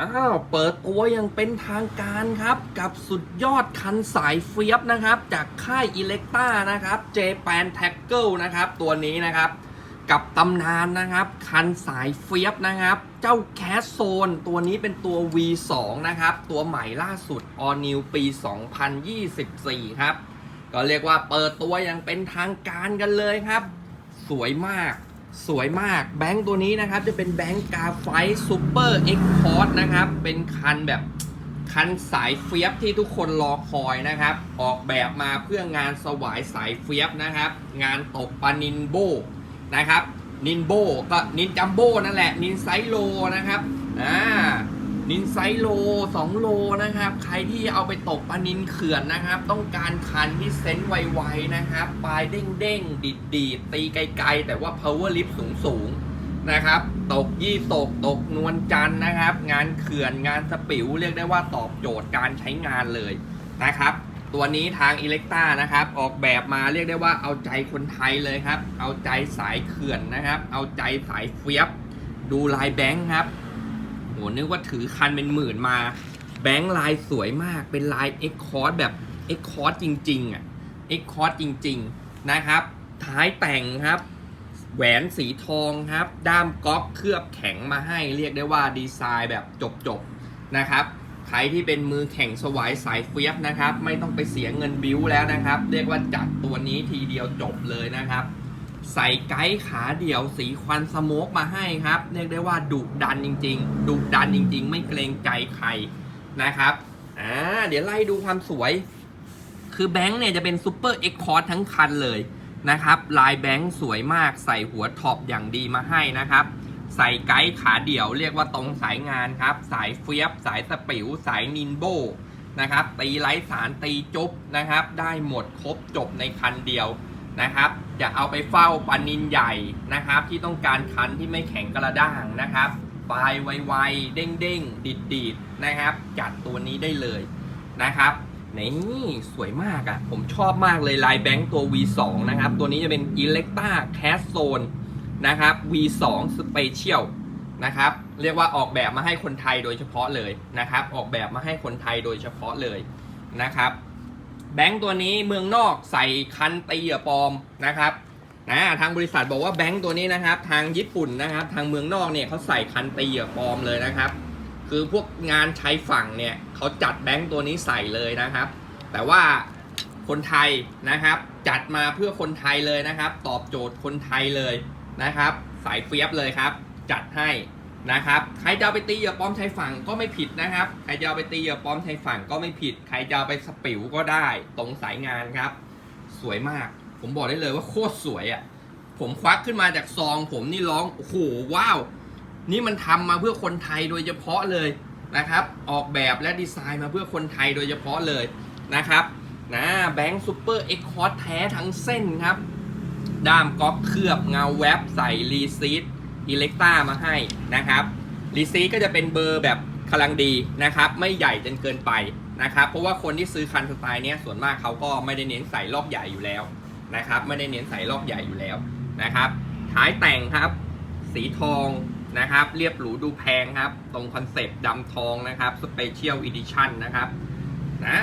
อ้าวเปิดตัวอย่างเป็นทางการครับ กับสุดยอดคันสายเฟียบนะครับ จากค่ายอิเล็กต้านะครับเจแปนแท็กเกิลนะครับ ตัวนี้นะครับ กับตำนานนะครับ คันสายเฟียบนะครับ เจ้าแคสโซนตัวนี้เป็นตัว V2 นะครับ ตัวใหม่ล่าสุด All New ปี 2024 ครับ ก็เรียกว่าเปิดตัวอย่างเป็นทางการกันเลยครับ สวยมาก สวยมากแบงค์ตัวนี้นะครับ จะเป็นแบงค์กาไฟซูเปอร์เอ็กพอร์นะครับ เป็นคันแบบคันสายเฟียบที่ทุกคนรอคอยนะครับ ออกแบบมาเพื่องานสวายสายเฟียบนะครับ งานตกปลานินโบนะครับนินโบก็นินจัมโบนั่นแหละ นินไซโลนะครับอ่า นินไซโล 2 โลนะครับ ใครที่เอาไปตกปลานินเขื่อนนะครับ ต้องการคันที่เซนส์ไวๆนะครับ ปลายเด้งๆ ดีดๆ ตีไกลๆ แต่ว่า power lift สูงๆ นะครับ ตกยี่ตกตกนวลจันนะครับ งานเขื่อนงานสปิวเรียกได้ว่าตอบโจทย์การใช้งานเลยนะครับ ตัวนี้ทางอิเล็กต้านะครับ ออกแบบมาเรียกได้ว่าเอาใจคนไทยเลยครับ เอาใจสายเขื่อนนะครับ เอาใจสายเฟียบ ดูลายแบงค์ครับ นึกว่าถือคันเป็นหมื่นมา แบงค์ลายสวยมาก เป็นลายเอ็กคอร์ดแบบเอ็กคอร์ดจริง ๆ อะเอ็กคอร์ดจริง ๆ นะครับ ท้ายแต่งครับ แหวนสีทองครับ ด้ามก๊อกเคลือบแข็งมาให้ เรียกได้ว่าดีไซน์แบบจบ ๆ นะครับ ใครที่เป็นมือแข่งสวายสายเฟียบนะครับ ไม่ต้องไปเสียเงินบิ้วแล้วนะครับ เรียกว่าจัดตัวนี้ทีเดียวจบเลยนะครับ ใส่ไกด์ขาเดี่ยวสีควันสโมกมาให้ครับ เรียกได้ว่าดุดันจริง ๆ ดุดันจริง ๆ ไม่เกรงใจใครนะครับอ่าเดี๋ยวไล่ดูความสวย คือแบงค์เนี่ยจะเป็นซูเปอร์เอ็กคอร์ทั้งคันเลยนะครับ ลายแบงค์สวยมากใส่หัวท็อปอย่างดีมาให้นะครับ ใส่ไกด์ขาเดี่ยวเรียกว่าตรงสายงานครับ สายเฟียบ สายสปิวสายนินโบนะครับ ตีไร้สารตีจุบนะครับ ได้หมดครบจบในคันเดียวนะครับ จะเอาไปเฝ้าปันนินใหญ่นะครับ ที่ต้องการคันที่ไม่แข็งกระด้างนะครับปลายไวๆเด้งๆดิดๆนะครับ จัดตัวนี้ได้เลยนะครับนี่สวยมากอะ่ะ ผมชอบมากเลยลายแบงค์ตัว V2 นะครับ ตัวนี้จะเป็น Electa Cast Zone นะครับ V2 Special นะครับ เรียกว่าออกแบบมาให้คนไทยโดยเฉพาะเลยนะครับ ออกแบบมาให้คนไทยโดยเฉพาะเลยนะครับ แบงค์ตัวนี้เมืองนอกใส่คันตีอปลอมนะครับนะทางบริษัทบอกว่าแบงค์ตัวนี้นะครับ ทางญี่ปุ่นนะครับ ทางเมืองนอกเนี่ยเขาใส่คันตีอปลอมเลยนะครับ คือพวกงานใช้ฝั่งเนี่ยเขาจัดแบงค์ตัวนี้ใส่เลยนะครับ แต่ว่าคนไทยนะครับ จัดมาเพื่อคนไทยเลยนะครับ ตอบโจทย์คนไทยเลยนะครับ สายเฟียบเลยครับ จัดให้ นะครับใครจะเอาไปตีเหยื่อปลอมชายฝั่งก็ไม่ผิดนะครับใครจะเอาไปตีเหยื่อปลอมชายฝั่งก็ไม่ผิด ใครจะเอาไปสปิวก็ได้ตรงสายงานครับ สวยมาก ผมบอกได้เลยว่าโคตรสวยอะ่ะผมควักขึ้นมาจากซอง ผมนี่ร้องโอ้โหว้าว นี่มันทำมาเพื่อคนไทยโดยเฉพาะเลยนะครับ ออกแบบและดีไซน์มาเพื่อคนไทยโดยเฉพาะเลยนะครับนะแบงค์ซูเปอร์เอ็กคอร์แท้ทั้งเส้นครับ ด้ามก๊อกเคลือบเงาแวบใส่รีซีด อิเล็กต้ามาให้นะครับรีซีก็จะเป็นเบอร์แบบกำลังดีนะครับ ไม่ใหญ่จนเกินไปนะครับ เพราะว่าคนที่ซื้อคันสไตล์เนี้ยส่วนมากเขาก็ไม่ได้เน้นใส่รอบใหญ่อยู่แล้วนะครับ ไม่ได้เน้นใส่รอบใหญ่อยู่แล้วนะครับท้ายแต่งครับ สีทองนะครับ เรียบหรูดูแพงครับ ตรงคอนเซปต์ดำทองนะครับสเปเชียลอีดิชั่นนะครับนะ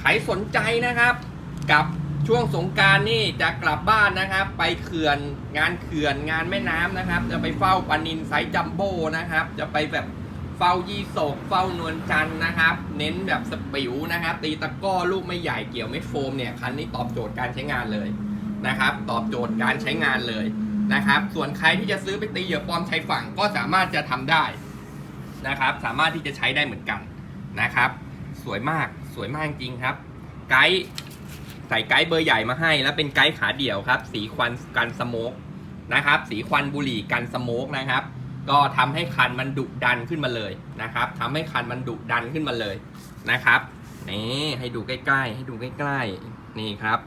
ใครสนใจนะครับกับ ช่วงสงการนี่จะกลับบ้านนะครับ ไปเขื่อนงานเขื่อนงานแม่น้ำนะครับ จะไปเฝ้าปลานินไซจัมโบ้นะครับ จะไปแบบเฝ้ายี่โศกเฝ้านวลจันทร์นะครับ เน้นแบบสปิวนะครับ ตีตะก้อลูกไม่ใหญ่เกี่ยวไม่โฟมเนี่ยคันนี้ตอบโจทย์การใช้งานเลยนะครับ ตอบโจทย์การใช้งานเลยนะครับ ส่วนใครที่จะซื้อไปตีเหยื่อปลอมชายฝั่งก็สามารถจะทำได้นะครับ สามารถที่จะใช้ได้เหมือนกันนะครับ สวยมากสวยมากจริงครับ ไกด์ ใส่ไกด์เบอร์ใหญ่มาให้ แล้วเป็นไกด์ขาเดี่ยวครับ สีควันกันสโมกนะครับ สีควันบุหรี่กันสโมกนะครับ ก็ทำให้คันมันดุดันขึ้นมาเลยนะครับทำให้คันมันดุดันขึ้นมาเลยนะครับนี่ให้ดูใกล้ ๆ ให้ดูใกล้ๆนี่ครับ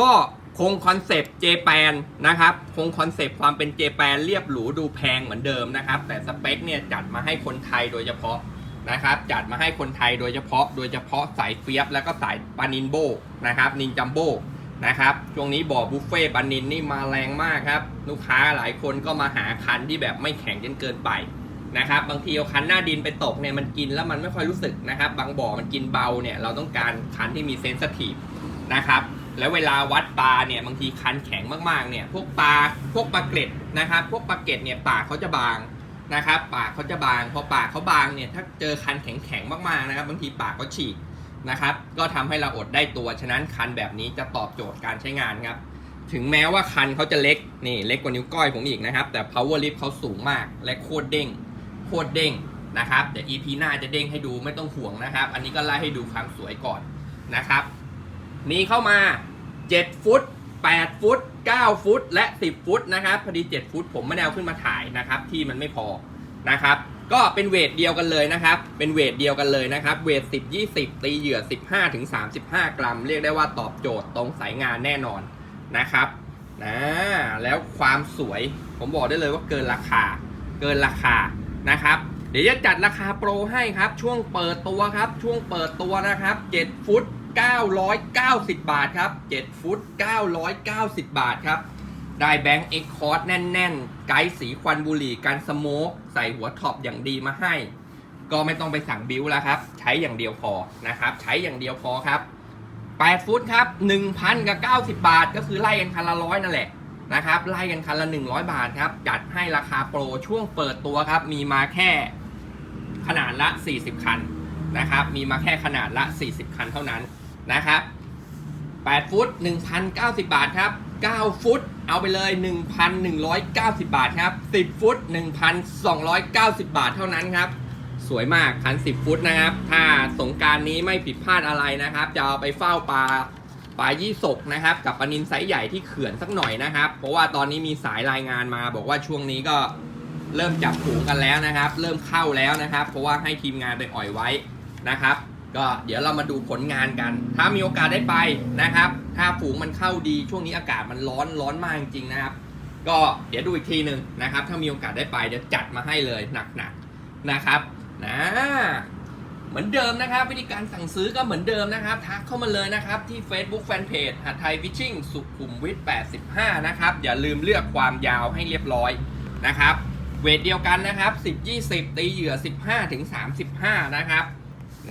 ก็คงคอนเซปต์เจแปนนะครับ คงคอนเซปต์ความเป็นเจแปนเรียบหรูดูแพงเหมือนเดิมนะครับ แต่สเปคเนี่ยจัดมาให้คนไทยโดยเฉพาะ นะครับ จัดมาให้คนไทยโดยเฉพาะ โดยเฉพาะสายเฟียบแล้วก็สายปานินโบนะครับนินจัมโบนะครับช่วงนี้บ่อบุฟเฟ่ปานินนี่มาแรงมากครับ ลูกค้าหลายคนก็มาหาคันที่แบบไม่แข็งจนเกินไปนะครับบางทีเอาคันหน้าดินไปตกเนี่ยมันกินแล้วมันไม่ค่อยรู้สึกนะครับ บางบ่อมันกินเบาเนี่ยเราต้องการคันที่มีเซนสทีฟนะครับแล้วเวลาวัดปลาเนี่ยบางทีคันแข็งมากๆเนี่ยพวกปลาพวกปลาเกล็ดนะครับ พวกปลาเกล็ดเนี่ยปากเขาจะบาง นะครับ ปากเขาจะบางพอปากเขาบางเนี่ยถ้าเจอคันแข็งๆมากๆนะครับ บางทีปากเขาฉีกนะครับ ก็ทำให้เราอดได้ตัว ฉะนั้นคันแบบนี้จะตอบโจทย์การใช้งานครับ ถึงแม้ว่าคันเขาจะเล็กนี่เล็กกว่านิ้วก้อยผมอีกนะครับ แต่ power lift เขาสูงมากและโคตรเด้งโคตรเด้งนะครับเดี๋ยว EP หน้าจะเด้งให้ดูไม่ต้องห่วงนะครับ อันนี้ก็ไล่ให้ดูความสวยก่อนนะครับ มีเข้ามา 7 ฟุต 8 ฟุต 9 ฟุต และ 10 ฟุตนะครับ พอดี 7 ฟุต ผมไม่ได้เอาขึ้นมาถ่ายนะครับ ที่มันไม่พอนะครับ ก็เป็นเวทเดียวกันเลยนะครับ เป็นเวทเดียวกันเลยนะครับ เวท 10 20 ตีเหยื่อ 15ถึง35 กรัม เรียกได้ว่าตอบโจทย์ตรงสายงานแน่นอนนะครับนะแล้วความสวย ผมบอกได้เลยว่าเกินราคา เกินราคานะครับ เดี๋ยวจะจัดราคาโปรให้ครับ ช่วงเปิดตัวครับ ช่วงเปิดตัวนะครับ 7 ฟุต 990 บาทครับ 7 ฟุต 990 บาทครับ ได้แบงค์เอ็กคอร์ดแน่น ๆ ไกด์สีควันบุหรี่กันสโมกใส่หัวท็อปอย่างดีมาให้ ก็ไม่ต้องไปสั่งบิวแล้วครับ ใช้อย่างเดียวพอนะครับ ใช้อย่างเดียวพอครับ 8 ฟุตครับ 1,000กับ90 บาท ก็คือไล่กันคันละร้อยนั่นแหละนะครับไล่กันคันละ 100 บาทครับ จัดให้ราคาโปรช่วงเปิดตัวครับ มีมาแค่ขนาดละ 40 คันนะครับ มีมาแค่ขนาดละ 40 คันเท่านั้น นะครับ8ฟุต1,090 บาทครับ 9 ฟุตเอาไปเลย 1,190 บาทครับ 10 ฟุต 1,290 บาทเท่านั้นครับ สวยมากคัน 10 ฟุตนะครับ ถ้าสงการนี้ไม่ผิดพลาดอะไรนะครับ จะเอาไปเฝ้าปลาปลายี่สกนะครับ กับปลานินไซส์ใหญ่ที่เขื่อนสักหน่อยนะครับ เพราะว่าตอนนี้มีสายรายงานมา บอกว่าช่วงนี้ก็เริ่มจับผูงกันแล้วนะครับ เริ่มเข้าแล้วนะครับ เพราะว่าให้ทีมงานไปอ่อยไว้นะครับ ก็เดี๋ยวเรามาดูผลงานกัน ถ้ามีโอกาสได้ไปนะครับ ถ้าฝูงมันเข้าดีช่วงนี้อากาศมันร้อนร้อนมากจริงๆนะครับ ก็เดี๋ยวดูอีกทีหนึ่งนะครับ ถ้ามีโอกาสได้ไปเดี๋ยวจัดมาให้เลยหนักๆนะครับนะเหมือนเดิมนะครับ วิธีการสั่งซื้อก็เหมือนเดิมนะครับ ทักเข้ามาเลยนะครับ ที่ Facebook Fanpage หัดไทยฟิชชิ่งสุขุมวิท85 นะครับ อย่าลืมเลือกความยาวให้เรียบร้อยนะครับ เวทเดียวกันนะครับ 10 20 ตีเหยื่อ 15ถึง35 นะครับ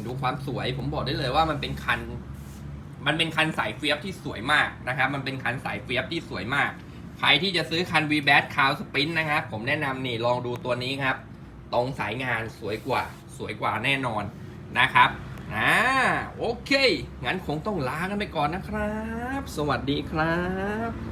ดูความสวย ผมบอกได้เลยว่ามันเป็นคัน มันเป็นคันสายเฟียบที่สวยมากนะครับ มันเป็นคันสายเฟียบที่สวยมาก ใครที่จะซื้อคัน v b a t Cow Spin นะครับ ผมแนะนำนี่ลองดูตัวนี้ครับ ตรงสายงานสวยกว่า สวยกว่าแน่นอนนะครับอ่าโอเค งั้นคงต้องลากันไปก่อนนะครับ สวัสดีครับ